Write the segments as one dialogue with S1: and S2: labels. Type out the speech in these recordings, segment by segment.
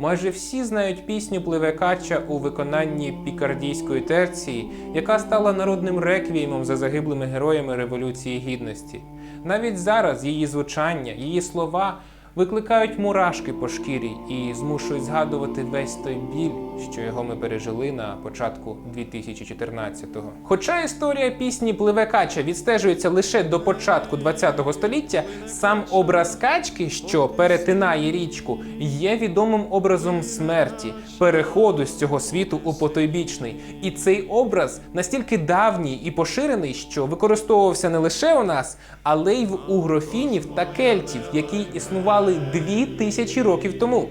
S1: Майже всі знають пісню Пливе Кача у виконанні пікардійської терції, яка стала народним реквіємом за загиблими героями Революції Гідності. Навіть зараз її звучання, її слова викликають мурашки по шкірі і змушують згадувати весь той біль, що його ми пережили на початку 2014-го. Хоча історія пісні Пливе кача відстежується лише до початку 20-го століття, сам образ качки, що перетинає річку, є відомим образом смерті, переходу з цього світу у потойбічний. І цей образ настільки давній і поширений, що використовувався не лише у нас, але й в угрофінів та кельтів, які існували дві тисячі років тому.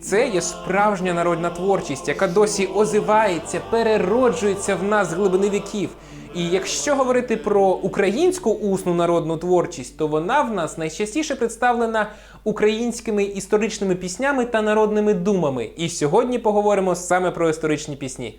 S1: Це є справжня народна творчість, яка досі озивається, перероджується в нас з глибини віків. І якщо говорити про українську усну народну творчість, то вона в нас найчастіше представлена українськими історичними піснями та народними думами. І сьогодні поговоримо саме про історичні пісні.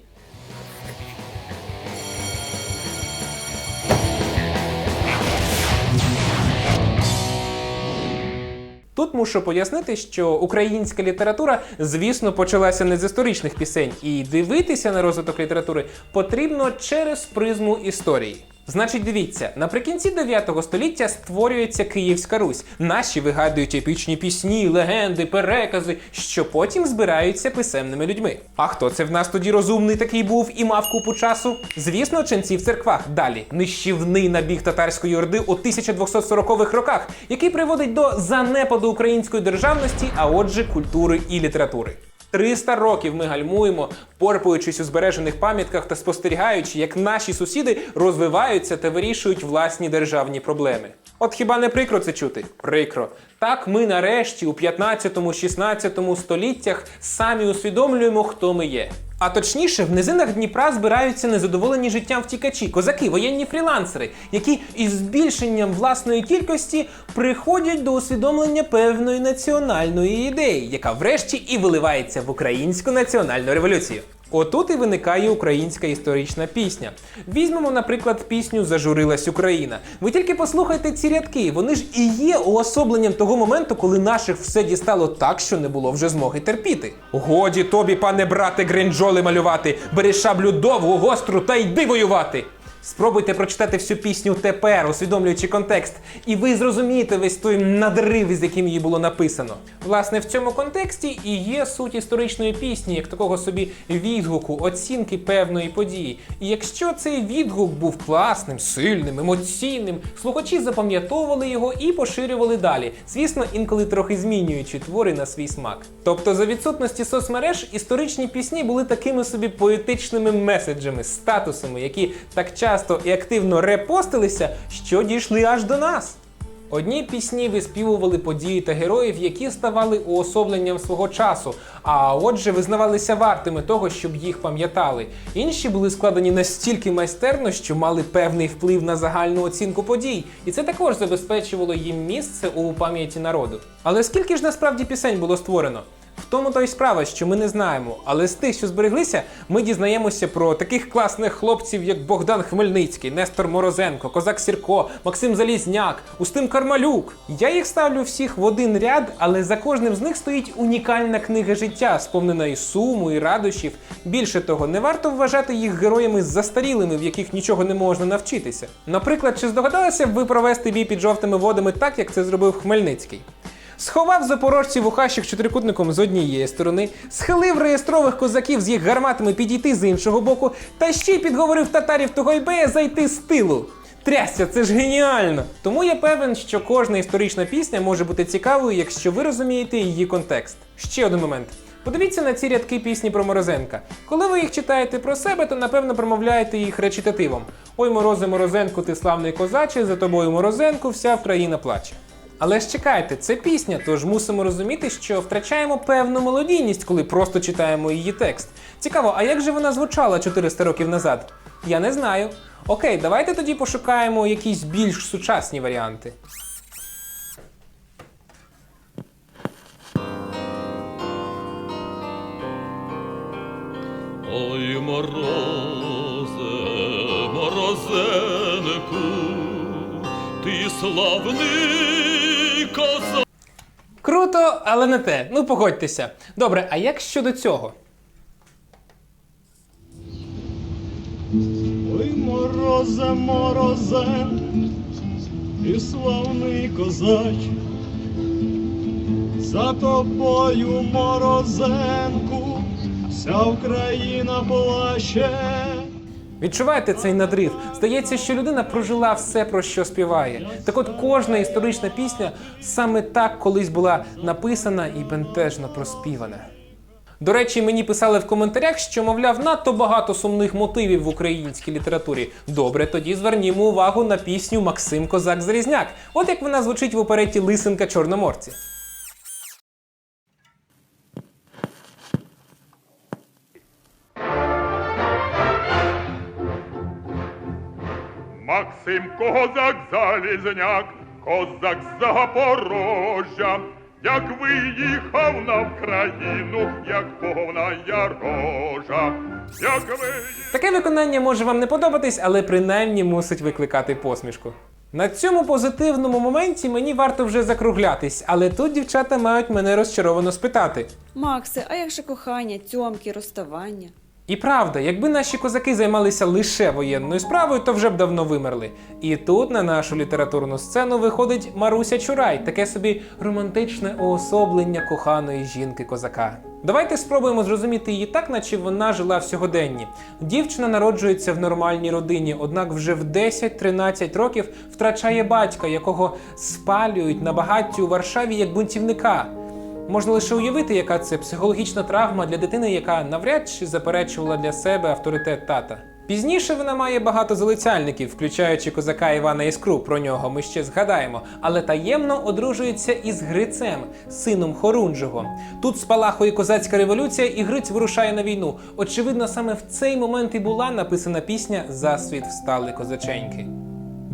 S1: Тут мушу пояснити, що українська література, звісно, почалася не з історичних пісень, і дивитися на розвиток літератури потрібно через призму історії. Значить, дивіться, наприкінці 9 століття створюється Київська Русь. Наші вигадують епічні пісні, легенди, перекази, що потім збираються писемними людьми. А хто це в нас тоді розумний такий був і мав купу часу? Звісно, ченці в церквах. Далі нищівний набіг татарської орди у 1240-х роках, який приводить до занепаду української державності, а отже, культури і літератури. 300 років ми гальмуємо, порпуючись у збережених пам'ятках та спостерігаючи, як наші сусіди розвиваються та вирішують власні державні проблеми. От хіба не прикро це чути? Прикро. Так ми нарешті у 15-16 століттях самі усвідомлюємо, хто ми є. А точніше, в низинах Дніпра збираються незадоволені життям втікачі, козаки, воєнні фрілансери, які із збільшенням власної кількості приходять до усвідомлення певної національної ідеї, яка врешті і виливається в українську національну революцію. Отут і виникає українська історична пісня. Візьмемо, наприклад, пісню Зажурилась Україна. Ви тільки послухайте ці рядки. Вони ж і є уособленням того моменту, коли наших все дістало так, що не було вже змоги терпіти. Годі тобі, пане брате, гринджоли малювати, бери шаблю довгу, гостру та йди воювати. Спробуйте прочитати всю пісню тепер, усвідомлюючи контекст, і ви зрозумієте весь той надрив, з яким її було написано. Власне, в цьому контексті і є суть історичної пісні, як такого собі відгуку, оцінки певної події. І якщо цей відгук був класним, сильним, емоційним, слухачі запам'ятовували його і поширювали далі. Звісно, інколи трохи змінюючи твори на свій смак. Тобто, за відсутності соцмереж, історичні пісні були такими собі поетичними меседжами, статусами, які так часто і активно репостилися, що дійшли аж до нас. Одні пісні виспівували події та героїв, які ставали уособленням свого часу, а отже, визнавалися вартими того, щоб їх пам'ятали. Інші були складені настільки майстерно, що мали певний вплив на загальну оцінку подій, і це також забезпечувало їм місце у пам'яті народу. Але скільки ж насправді пісень було створено? Тому то й справа, що ми не знаємо, але з тих, що збереглися, ми дізнаємося про таких класних хлопців, як Богдан Хмельницький, Нестор Морозенко, Козак Сірко, Максим Залізняк, Устим Кармалюк. Я їх ставлю всіх в один ряд, але за кожним з них стоїть унікальна книга життя, сповнена і суму, і радощів. Більше того, не варто вважати їх героями застарілими, в яких нічого не можна навчитися. Наприклад, чи здогадалися б ви провести бій під жовтими водами так, як це зробив Хмельницький? Сховав запорожців у хащах чотирикутником з однієї сторони, схилив реєстрових козаків з їх гарматами підійти з іншого боку, та ще й підговорив татарів Тугойбея зайти з тилу. Трясся, це ж геніально! Тому я певен, що кожна історична пісня може бути цікавою, якщо ви розумієте її контекст. Ще один момент. Подивіться на ці рядки пісні про Морозенка. Коли ви їх читаєте про себе, то напевно промовляєте їх речитативом. Ой, морозе Морозенку, ти славний козаче, за тобою Морозенку, вся Вкраїна плаче. Але ж чекайте, це пісня, тож мусимо розуміти, що втрачаємо певну мелодійність, коли просто читаємо її текст. Цікаво, а як же вона звучала 400 років назад? Я не знаю. Окей, давайте тоді пошукаємо якісь більш сучасні варіанти.
S2: Ой, морозе, морозенку, ти славний козак.
S1: Круто, але не те. Ну погодьтеся. Добре, а як щодо цього?
S3: Ой, морозе, морозе, ти славний козач, за тобою, морозенку, вся Україна плаче.
S1: Відчуваєте цей надрив? Здається, що людина прожила все, про що співає. Так от кожна історична пісня саме так колись була написана і бентежно проспівана. До речі, мені писали в коментарях, що, мовляв, надто багато сумних мотивів в українській літературі. Добре, тоді звернімо увагу на пісню Максим Козак Залізняк. От як вона звучить в опереті Лисенка Чорноморці.
S4: Максим Козак Залізняк, козак з Запорожжя, як виїхав на Вкраїну, як повна рожа, як виїхав.
S1: Таке виконання може вам не подобатись, але принаймні мусить викликати посмішку. На цьому позитивному моменті мені варто вже закруглятись, але тут дівчата мають мене розчаровано спитати.
S5: Максе, а як же кохання, тьомки, розставання?
S1: І правда, якби наші козаки займалися лише воєнною справою, то вже б давно вимерли. І тут на нашу літературну сцену виходить Маруся Чурай, таке собі романтичне уособлення коханої жінки козака. Давайте спробуємо зрозуміти її так, наче вона жила в сьогоденні. Дівчина народжується в нормальній родині, однак вже в 10-13 років втрачає батька, якого спалюють на багатті у Варшаві як бунтівника. Можна лише уявити, яка це психологічна травма для дитини, яка навряд чи заперечувала для себе авторитет тата. Пізніше вона має багато залицяльників, включаючи козака Івана Іскру. Про нього ми ще згадаємо, але таємно одружується із Грицем, сином Хорунжого. Тут спалахує козацька революція, і Гриць вирушає на війну. Очевидно, саме в цей момент і була написана пісня Засвіт встали козаченьки.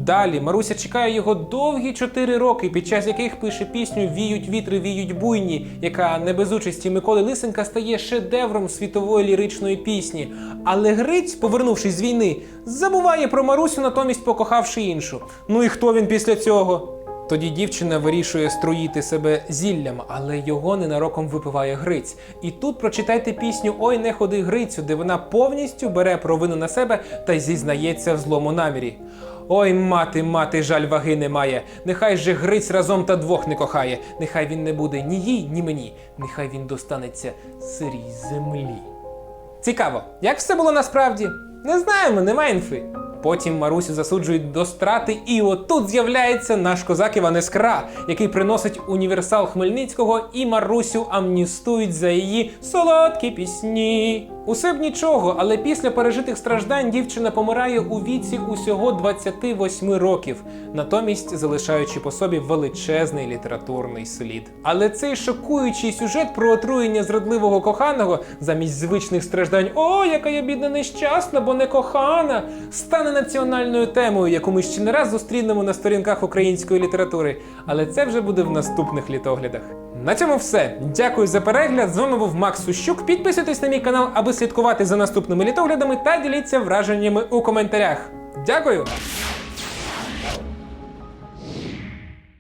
S1: Далі Маруся чекає його довгі чотири роки, під час яких пише пісню Віють вітри, віють буйні, яка не без участі Миколи Лисенка стає шедевром світової ліричної пісні. Але Гриць, повернувшись з війни, забуває про Марусю, натомість покохавши іншу. Ну і хто він після цього? Тоді дівчина вирішує струїти себе зіллям, але його ненароком випиває Гриць. І тут прочитайте пісню Ой, не ходи Грицю, де вона повністю бере провину на себе та зізнається в злому намірі. Ой, мати, мати, жаль ваги немає. Нехай же Гриць разом та двох не кохає. Нехай він не буде ні їй, ні мені. Нехай він достанеться сирій землі. Цікаво, як все було насправді? Не знаємо, немає інфи. Потім Марусю засуджують до страти, і отут з'являється наш козак Іван Іскра, який приносить універсал Хмельницького, і Марусю амністують за її солодкі пісні. Усе б нічого, але після пережитих страждань дівчина помирає у віці усього 28 років, натомість залишаючи по собі величезний літературний слід. Але цей шокуючий сюжет про отруєння зрадливого коханого замість звичних страждань О, яка я бідна нещасна, бо не кохана, стане національною темою, яку ми ще не раз зустрінемо на сторінках української літератури. Але це вже буде в наступних літоглядах. На цьому все. Дякую за перегляд. З вами був Макс Сущук. Підписуйтесь на мій канал, аби слідкувати за наступними літоглядами та діліться враженнями у коментарях. Дякую!